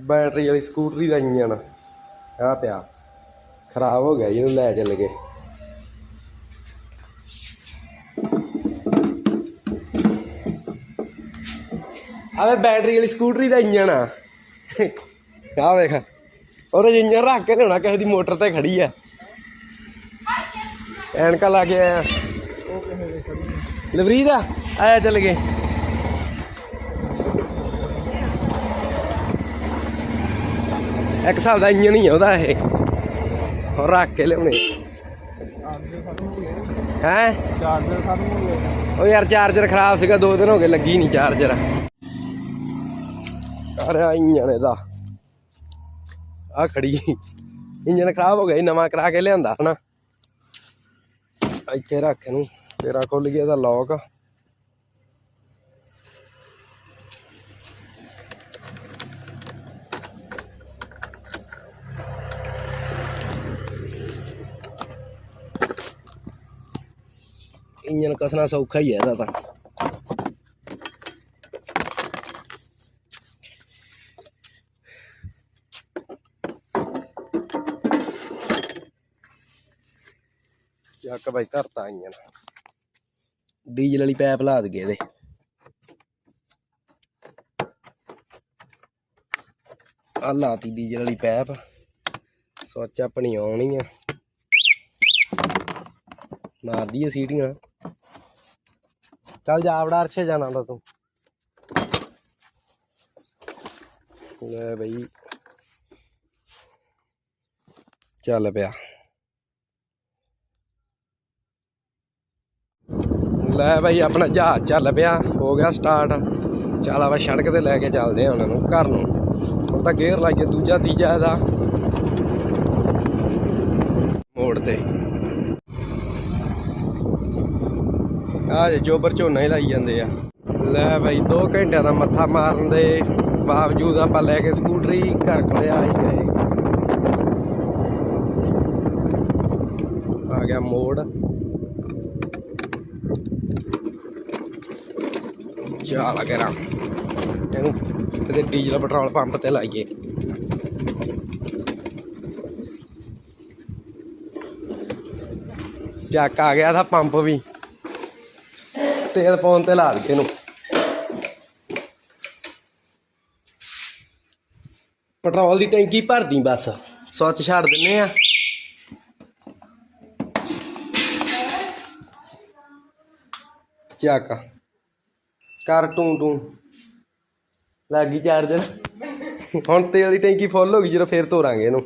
Battery ਵਾਲੀ ਸਕੂਟਰੀ ਦਾ engine. ਆ ਪਿਆ। ਖਰਾਬ ਹੋ ਗਿਆ ਜੀ, ਇਹਨੂੰ ਲੈ ਚੱਲ ਗਏ। ਆਵੇ ਬੈਟਰੀ ਵਾਲੀ ਸਕੂਟਰੀ ਦਾ ਇੰਜਣ ਆ। ਆ ਵੇਖ। ਉਹਦੇ ਇੰਜਣ ਰੱਖ ਕੇ ਲਿਆਉਣਾ ਕਿਸੇ ਦੀ ਮੋਟਰ ਤੇ ਖੜੀ ਆ। ਐਨਕਾ ਲਾ ਕੇ ਆਇਆ। ਲਵਰੀ ਦਾ ਆਇਆ ਚੱਲ ਗਏ। ਇੱਕ ਹਿਸਾਬ ਦਾ ਇੰਜਣ ਹੀ ਆ ਉਹਦਾ ਇਹ। ਹੋਰ ਰੱਖ ਕੇ ਲਿਆਉਣੇ। ਹੈ? ਚਾਰਜਰ ਖਤਮ ਹੋ ਗਿਆ ਉਹ ਯਾਰ ਚਾਰਜਰ ਖਰਾਬ ਸੀਗਾ, ਦੋ ਦਿਨ ਹੋ ਗਏ, ਲੱਗੀ ਨਹੀਂ ਚਾਰਜਰ। ਅਰੇ ਇੰਜਣ ਇਹਦਾ। ਆ ਖੜੀ। ਇੰਜਣ ਖਰਾਬ ਹੋ ਗਿਆ ਨਵਾਂ ਕਰਾ ਕੇ ਲਿਆਂਦਾ ਹਨਾ ਇੱਥੇ ਰੱਖ ਇਹਨੂੰ, ਤੇਰਾ ਖੁੱਲ ਗਿਆ ਇਹਦਾ ਲੋਕ ਇੰਜਨ ਕਸਣਾ ਸੌਖਾ ਹੀ ਹੈ ਇਹਦਾ ਤਾਂ ਚੱਕ ਬਾਈ ਧਰਤਾ ਇੰਜਨ ਡੀਜ਼ਲ ਵਾਲੀ ਪੈਪ ਲਾ ਦਗੇ ਇਹਦੇ ਆ ਲਾਤੀ ਡੀਜ਼ਲ ਵਾਲੀ ਪੈਪ ਸੋਚ ਆਪਣੀ ਆਉਣੀ ਆ ਮਾਰਦੀ ਆ ਸੀਟੀਆਂ ਚੱਲ ਜਾ ਵੜਾ ਅਰਸ਼ੇ ਜਾਣਾ ਤਾਂ ਤੂੰ। ਲੈ ਬਈ। ਚੱਲ ਪਿਆ। ਲੈ ਬਈ ਆਪਣਾ ਜਹਾਜ਼ ਚੱਲ ਪਿਆ। ਹੋ ਗਿਆ ਸਟਾਰਟ ਚੱਲ ਆਪਾਂ ਸੜਕ ਤੇ ਲੈ ਕੇ ਚੱਲਦੇ ਆ ਉਹਨਾਂ ਨੂੰ, ਘਰ ਨੂੰ। ਹੁਣ ਤਾਂ ਗੇਅਰ ਲੱਗ ਗਿਆ ਦੂਜਾ ਤੀਜਾ ਇਹਦਾ। ਮੋੜ ਤੇ। ਆ ਜੇ ਜੋਬਰ ਝੋਨਾ ਹੀ ਲਾਈ ਜਾਂਦੇ ਆ। ਲੈ ਬਈ 2 ਘੰਟਿਆਂ ਦਾ ਮੱਥਾ ਮਾਰਨ ਦੇ ਬਾਵਜੂਦ ਆਪਾਂ ਲੈ ਕੇ ਸਕੂਟਰੀ ਘਰ ਕੋਲੇ ਆ ਹੀ ਗਏ। ਆ ਗਿਆ ਮੋੜ। ਚਾਲ ਕਰਾਂ ਇਹਨੂੰ ਕਿਤੇ ਡੀਜ਼ਲ ਪੈਟਰੋਲ ਪੰਪ ਤੇ ਲਾਈਏ। ਚੱਕ ਆ ਗਿਆ ਦਾ ਪੰਪ ਵੀ। ਤੇਲ ਪਾਉਣ ਤੇ ਲਾ ਦਈਏ ਇਹਨੂੰ। ਪੈਟਰੋਲ ਦੀ ਟੈਂਕੀ ਭਰਦੀ ਬਸ, ਸੁੱਚ ਛੱਡ ਦਿੰਨੇ ਆ। ਚੱਕ। ਕਰ ਟੂੰ ਟੂੰ। ਲੱਗੀ ਚਾਰਜਰ। ਹੁਣ ਤੇਲ ਦੀ ਟੈਂਕੀ ਫੁੱਲ ਹੋ ਗਈ ਜਦੋਂ ਫੇਰ ਤੋਰਾਂਗੇ ਇਹਨੂੰ।